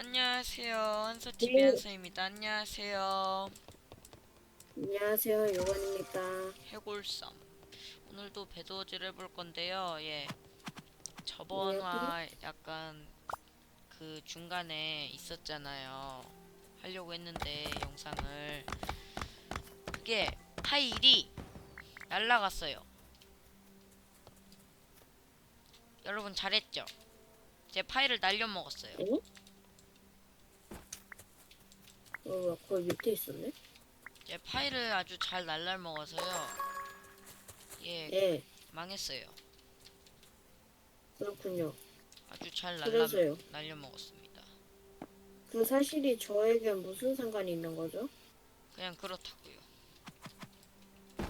안녕하세요. 한서 TV 네. 한서입니다. 안녕하세요. 안녕하세요, 요원입니다. 해골쌈. 오늘도 배도지를 해볼 건데요. 예. 저번화 약간 그 중간에 있었잖아요. 하려고 했는데 영상을 그게 파일이 날라갔어요. 여러분 잘했죠? 제 파일을 날려먹었어요. 어? 어, 거기 밑에 있었네? 제 파일을 아주 잘 날라먹어서요. 예, 예, 망했어요. 그렇군요. 아주 잘 날라 그래서요. 날려 먹었습니다. 그 사실이 저에게 무슨 상관이 있는 거죠? 그냥 그렇다고요.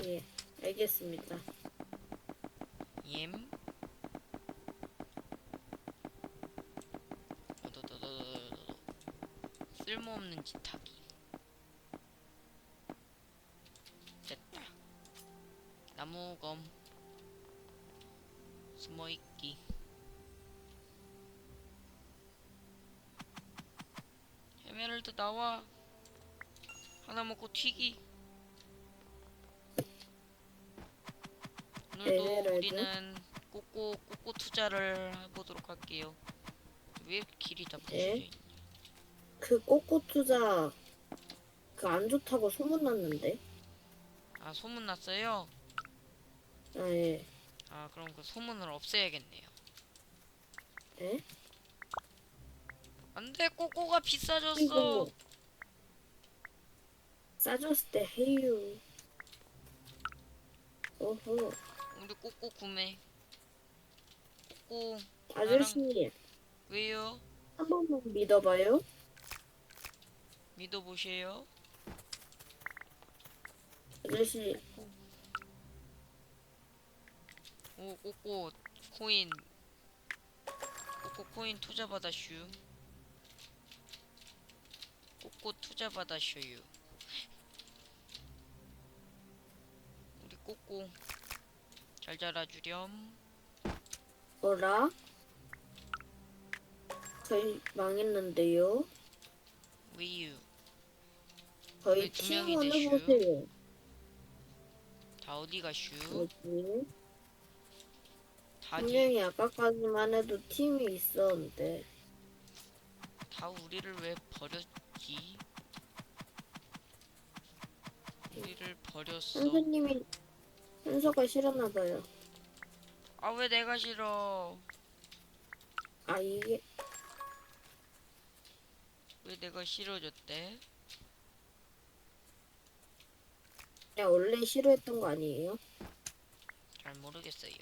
예, 알겠습니다. 옘. 어더더더더더더. 쓸모없는 짓 하기. 됐다. 나무검. 숨어있기. 에메랄드 나와. 하나 먹고 튀기. 오늘도 에메랄드? 우리는 꼬꼬 꼬꼬 투자를 해보도록 할게요. 왜 길이 다 부서져 네. 있냐? 그 꼬꼬 투자 그 안 좋다고 소문났는데? 아 소문 났어요? 아, 예. 아 그럼 그 소문을 없애야겠네요. 예? 안돼 꼬꼬가 비싸졌어. 이거 싸줬을 때 해요. 오호. 우리 꼬꼬 구매. 꼬꼬 아저씨, 왜요? 한 번만 믿어봐요. 믿어보세요. 아저씨, 오 꼬꼬 코인. 꼬꼬 코인 투자 받아슈. 꼬꼬 투자 받아슈유. 우리 꼬꼬 잘 자라주렴. 뭐라? 저희 망했는데요. 위유. 저희 왜두 명이 팀원 되슈? 해보세요. 다 어디 가 슈? 뭐지? 다디 분명히 아까까지만 해도 팀이 있었는데 다 우리를 왜 버렸지? 우리를 버렸어. 선생님이 순서가 싫었나 봐요. 아 왜 내가 싫어? 아 이게 왜 내가 싫어졌대? 그냥 원래 싫어했던 거 아니에요? 잘 모르겠어요.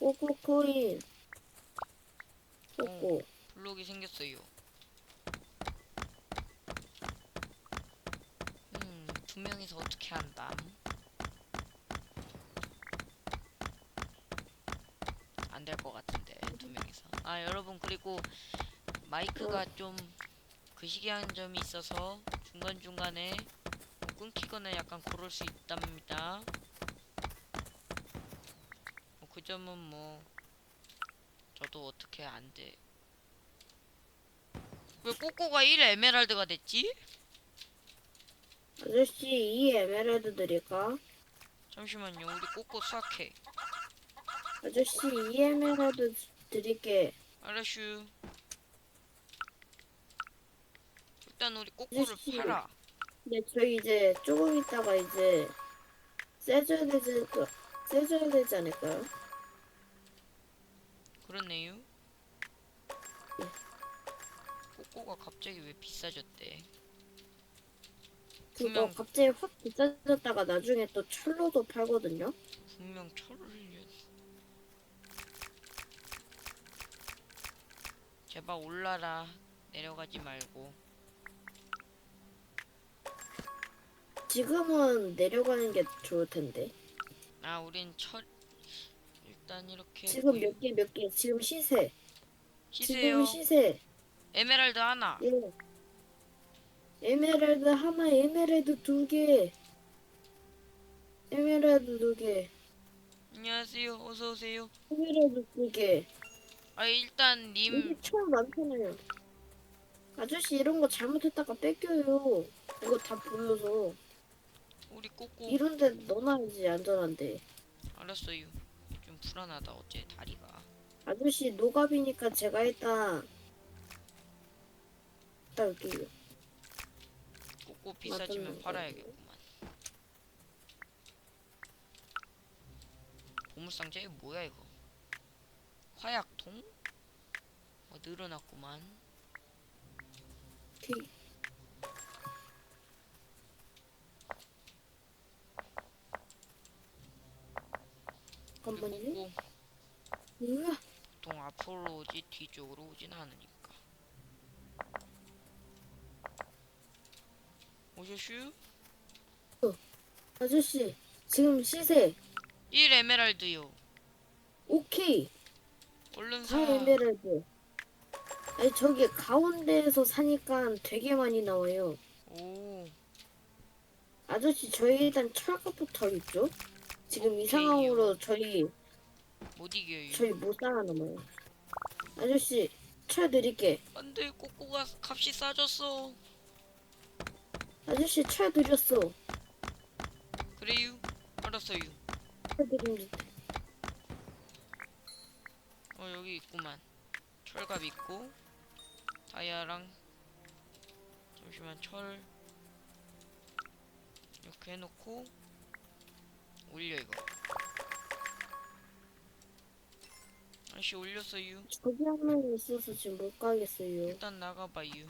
꼬꼬 코인 꼬꼬 블록이 생겼어요. 음, 두 명이서 어떻게 한담? 안 될 것 같은데 두 명이서. 아 여러분 그리고 마이크가 좀 그 시기 한 점이 있어서 중간 중간에 뭐 끊기거나 약간 그럴 수 있답니다. 뭐 그 점은 뭐 저도 어떻게 안 돼. 왜 꼬꼬가 1 에메랄드가 됐지? 아저씨 이 에메랄드 드릴까? 잠시만요. 우리 꼬꼬 수확해. 아저씨 이 에메랄드 드릴게 알았슈. 일단 우리 꼬꼬를 아저씨. 팔아. 근데 저희 이제 조금 있다가 이제 세줘야 되지 세줘야 되지 않을까요? 그렇네요. 꼬꼬가 갑자기 왜 비싸졌대? 그거 분명 갑자기 확 비싸졌다가 나중에 또 철로도 팔거든요. 분명 철을 흘려. 제발 올라라. 내려가지 말고. 지금은 내려가는 게 좋을 텐데. 아, 우린 철 일단 이렇게 지금 몇 개 몇 개 지금 시세. 시세요. 지금 시세. 에메랄드 하나. 예. 에메랄드 하나, 에메랄드 두 개. 에메랄드 두 개. 안녕하세요. 어서 오세요. 에메랄드 두 개. 아 일단 님 여기 철 많잖아요. 아저씨 이런 거 잘못했다가 뺏겨요. 이거 다 보여서 우리 꼬꼬 이런데 넣어놔야지 안전한데. 알았어요. 좀 불안하다 어째 다리가. 아저씨 노갑이니까 제가 일단 딱 여기요. 꼬꼬 비싸지면. 팔아야겠구만. 보물상자 이거 뭐야 이거? 화약통? 어, 늘어났구만. 뒤. 잠깐만요. 꼬꼬 으아, 보통 앞으로 오지 뒤쪽으로 오진 않으니까. 오셨슈? 아저씨 지금 시세 1 에메랄드요. 오케이. 얼른 사 사. 에메랄드. 아니 저기 가운데에서 사니까 되게 많이 나와요. 오. 아저씨 저희 일단 철갑부터 있죠? 지금 이. 상황으로 저희 못 이겨요. 저희 못 살아남아요. 아저씨 철 드릴게. 안돼 꼬꼬가 값이 싸졌어. 아저씨 철 드렸어. 그래요? 알았어요. 철 드립니다. 어 여기 있구만. 철갑 있고 다이아랑 잠시만 철 이렇게 해놓고 올려 이거. 아씨 올렸어요. 저기 한 명 있어서 지금 못 가겠어요. 일단 나가봐요.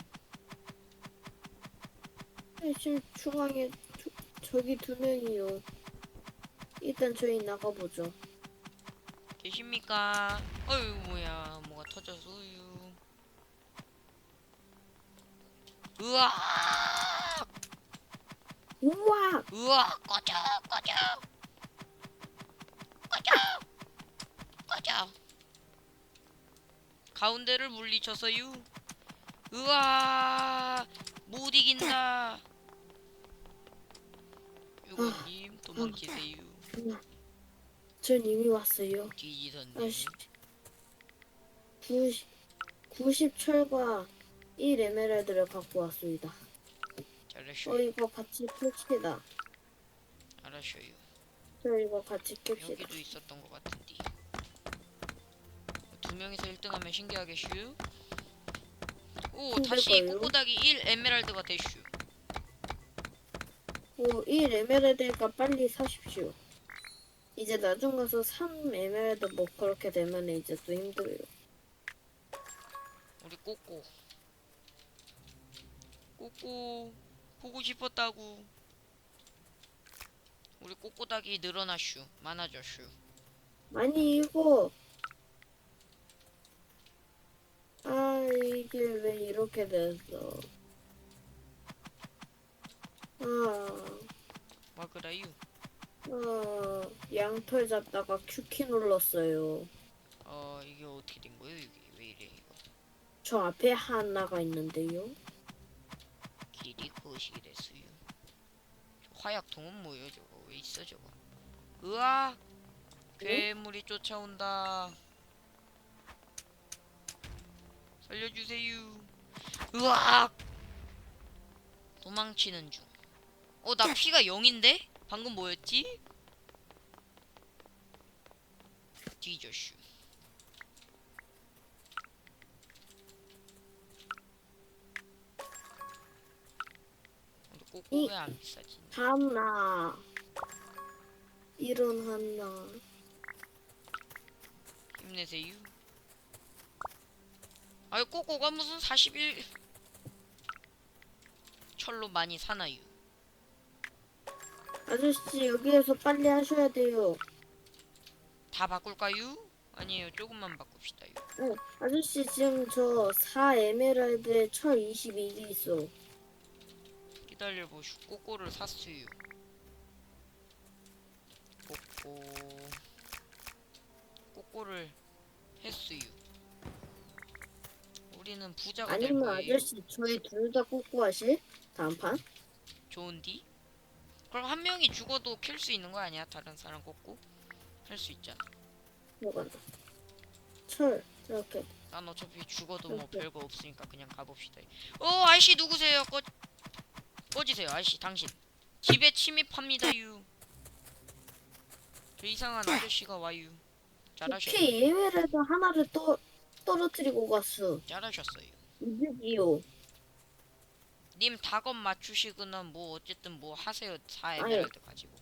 네, 지금 중앙에 두- 저기 두 명이요. 일단 저희 나가보죠. 계십니까? 어유 뭐야 뭐가 터져서요. 으아 우와! 으아 꺼져 꺼져 꺼져 꺼져 가운데를 물리쳐서요. 으아 못 이긴다. 유고님 도망치세요. 전 이미 왔어요. 뒤지던데. 아씨. 90, 90 철과 1 에메랄드를 갖고 왔습니다. 잘하셔요. 어, 이거 같이 캡시다. 알았어요. 저 이거 같이 캡시다. 여기도 있었던 것 같은데. 두 명이서 1등하면 신기하겠슈. 오 다시? 꼬꼬닥이 1 에메랄드가 되슈. 오, 1 에메랄드니까 빨리 사십시오. 이제 나중 가서 3 에메랄드 뭐 그렇게 되면 이제 또 힘들어요. 우리 꼬꼬. 꼬꼬 보고 싶었다고. 우리 꼬꼬닥이 늘어나슈. 많아졌슈. 아니 이거 아 이게 왜 이렇게 됐어 아, 와 그라유. 아 양털 잡다가 큐키 눌렀어요 어 이게 어떻게 된 거예요? 이게 왜 이래 이거? 저 앞에 하나가 있는데요 길이 거식이 됐어요. 저 화약통은 뭐예요 저거? 왜 있어 저거? 으아! 괴물이 쫓아온다. 살려주세요. 으악! 도망치는 중. 어, 나 피가 0인데? 방금 뭐였지? 뒤져슈. 꼬꼬 이- 왜안 비싸지? 하나 이런 하나 힘내세요. 아유 꼬꼬가 무슨 41 철로 많이 사나요? 아저씨 여기에서 빨리 하셔야 돼요 다 바꿀까요? 아니에요 조금만 바꿉시다요. 어, 아저씨 지금 저 4 에메랄드에 철 22개 있어 기다려 보슈. 꼬꼬를 샀어요. 꼬꼬 꼬꼬를 했어요. 우리는 부자가 될 아니면 거예요. 아저씨 저희 둘다 꽂고 하실? 다음 판? 좋은디? 그럼 한 명이 죽어도 킬 수 있는 거 아니야? 다른 사람 꼬꼬 할수 있잖아. 뭐가 나? 철 이렇게 난 어차피 죽어도 뭐 오케이. 별거 없으니까 그냥 가봅시다. 어 아저씨 누구세요? 꺼 꺼지세요 아저씨 당신 집에 침입합니다 유. 저 이상한 아저씨가 와유. 잘하셨 오케이 에메랄드 하나를 또 떨어뜨리고 갔어. 잘하셨어요. 이득이요. 님 닭업 맞추시거나 뭐 어쨌든 뭐 하세요. 4 에메랄드 가지고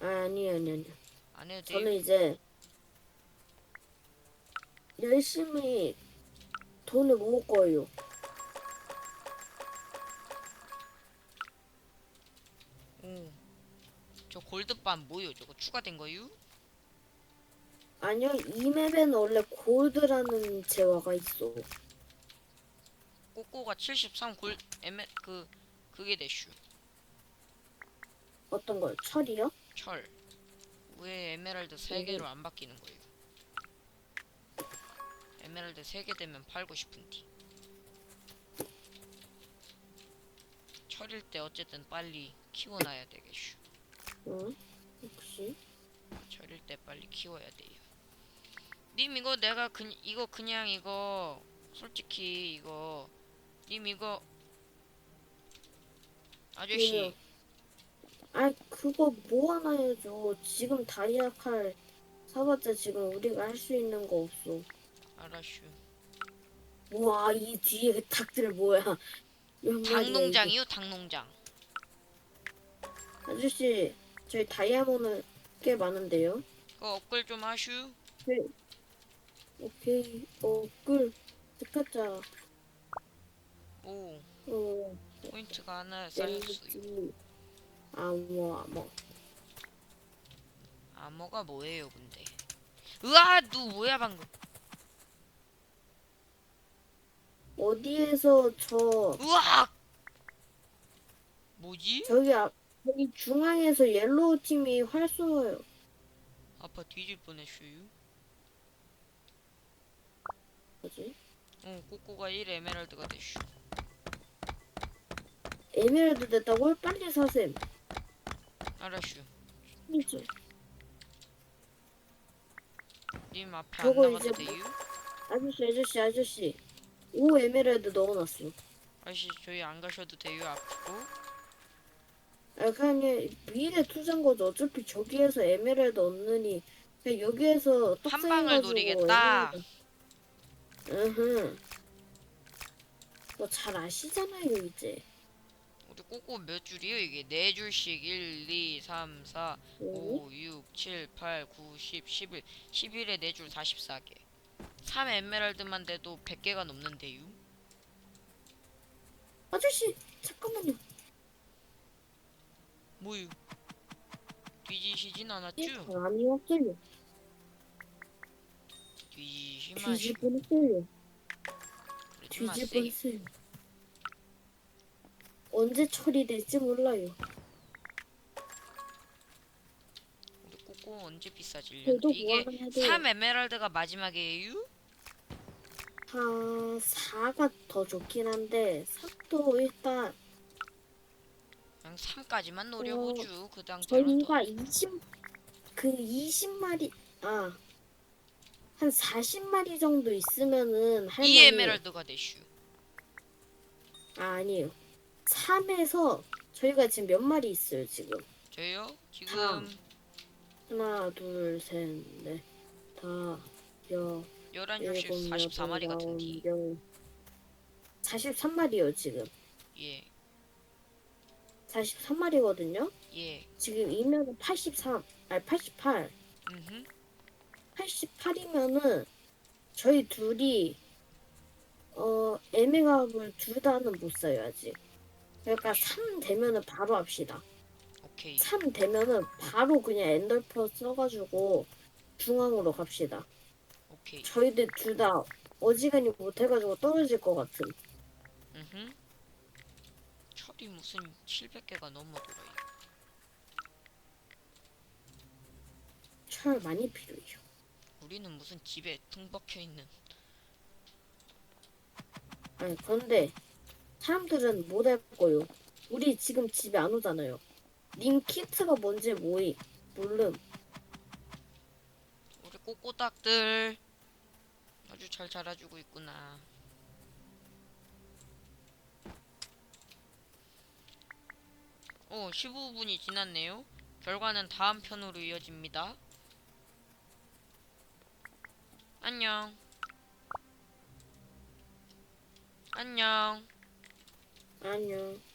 아니 아니 아니. 안 해도 돼요. 저는 이제 열심히 돈을 모을 거예요. 저 골드밤 뭐요? 저거 추가된 거유? 아니요 이 맵에는 원래 골드라는 재화가 있어. 꼬꼬가 73 골 에메 그 그게 대슈. 어떤 걸? 철이요? 철. 왜 에메랄드 3개로 안 바뀌는 거예요? 에메랄드 3개 되면 팔고 싶은디. 철일 때 어쨌든 빨리 키워놔야 되겠슈. 응. 혹시? 철일 때 빨리 키워야 돼요. 님 이거 내가 그 이거 그냥 이거 솔직히 이거 님 이거 아저씨 왜요? 아 그거 모아놔야죠. 지금 다이아 칼 사봤자 지금 우리가 할 수 있는 거 없어. 알았슈. 우와 이 뒤에 그 닭들 뭐야? 몇 마리야, 닭농장이요 닭농장. 아저씨 저희 다이아몬드 꽤 많은데요. 그거 업글 좀 하슈. 오케이 어 꿀 스카자 오 어 포인트가 하나 쌓였어요. 아뭐 아뭐 암호가 뭐예요 근데? 으아 누 뭐야 방금? 어디에서 저 으악! 뭐지? 저기 앞 여기 중앙에서 옐로우 팀이 활 쏘요. 아빠 뒤질 뻔했슈. 뭐지? 어 꼬꼬가 1 에메랄드가 됐슈. 에메랄드 됐다고 빨리 사셈. 알았슈. 이제 님 앞에 안 저거 나가도 이제 돼요? 아저씨 아저씨 아저씨 오 에메랄드 넣어놨어. 아저씨 저희 안 가셔도 돼요 앞으로? 아 그냥 미래 투자인 거죠. 어차피 저기에서 에메랄드 얻느니 그냥 여기에서 한 방을 노리겠다. 으흠. 뭐잘 아시잖아요 이제. 우리 꼬꼬 몇 줄이요 이게? 네 줄씩 1, 2, 3, 4, 응? 5, 6, 7, 8, 9, 10, 11 11에 4줄 44개 3 에메랄드만 돼도 100개가 넘는데요? 아저씨 잠깐만요. 뭐유? 뒤지시진 이 않았죠? 없어요. 뒤지시 마시고 뒤집어냈어요. 그러지 마세요 뒤집어냈어요. 언제 처리될지 몰라요. 우리 꼬꼬 언제 비싸질려? 그래도 이게 모아놔야 돼요. 3 에메랄드가 마지막이에요? 아, 4가 더 좋긴 한데 3도 일단 그냥 3까지만 노려보죠 그 당시에는 더 저희가 20, 그 20마리, 아, 한 40마리 정도 있으면은 2 할만해. 에메랄드가 되슈 아, 아니에요. 3에서 저희가 지금 몇 마리 있어요, 지금? 저요? 지금 삼. 하나, 둘, 셋, 넷, 다, 여, 11줄씩 일곱, 44마리 여덟, 같은데 아홉, 열. 43마리요, 지금. 예 43마리거든요? 예. 지금 이면은 83, 아니 88. 음흠. 88이면은 저희 둘이 어 애매값을 둘 다는 못 써요 아직. 그러니까 3 되면은 바로 합시다. 오케이 3 되면은 바로 그냥 엔더퍼 써가지고 중앙으로 갑시다. 오케이 저희들 둘 다 어지간히 못해가지고 떨어질 것 같은. 음흠. 철이 무슨 700개가 넘어돌아요 철 많이 필요해요. 우리는 무슨 집에 퉁박혀 있는 아니 그런데 사람들은 못할 거요. 우리 지금 집에 안 오잖아요. 님 키트가 뭔지 모이 모름. 우리 꼬꼬닭들 아주 잘 자라주고 있구나. 오, 15분이 지났네요. 결과는 다음 편으로 이어집니다. 안녕. 안녕. 안녕.